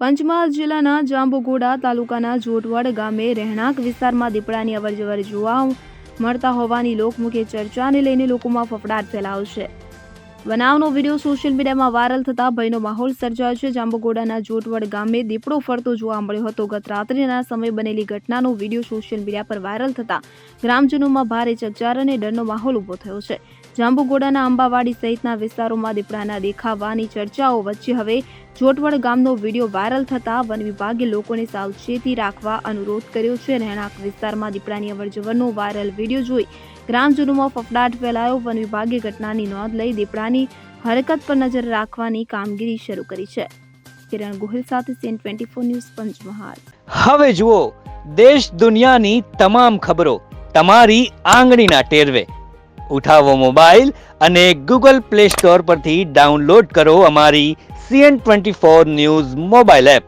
પંચમહાલ જિલ્લાના જાંબુઘોડા તાલુકાના જોટવડ ગામે રહેણાંક વિસ્તારમાં દીપડાની અવરજવર જોવા મળતા હોવાની લોકમુખે ચર્ચાને લઈને લોકોમાં ફફડાટ ફેલાયો છે. બનાવનો વીડિયો સોશિયલ મીડિયામાં વાયરલ થતા ભયનો માહોલ સર્જાયો છે. જાંબુગોડાના જોટવડ ગામે દીપડો ફરતો જોવા મળ્યો હતો. ગત રાત્રિના સમયે બનેલી ઘટનાનો વીડિયો સોશિયલ મીડિયા પર વાયરલ થતા ગ્રામજનોમાં ભારે ચકચાર અને ડરનો માહોલ ઊભો થયો છે. જાંબુગોડાના આંબાવાડી સહિતના વિસ્તારોમાં દીપડાના દેખાવાની ચર્ચાઓ વચ્ચે હવે જોટવડ ગામનો વીડિયો વાયરલ થતા વન વિભાગે લોકોને સાવચેતી રાખવા અનુરોધ કર્યો છે રહેણાંક વિસ્તારમાં દીપડાની અવરજવરનો વાયરલ વીડિયો જોઈ ગ્રામજનોમાં ફફડાટ ફેલાયો. વન વિભાગે ઘટનાની નોંધ લઈ દીપડાની હરકત પર નજર રાખવાની કામગીરી શરૂ કરી છે. કિરણ ગોહિલ સાથે CN twenty four news Panchmahal. હવે જુઓ, દેશ દુનિયાની તમામ ખબરો તમારી આંગળીના ટેરવે. ઉઠાવો મોબાઈલ અને ગૂગલ પ્લે સ્ટોર પરથી ડાઉનલોડ કરો અમારી CN twenty four news mobile app.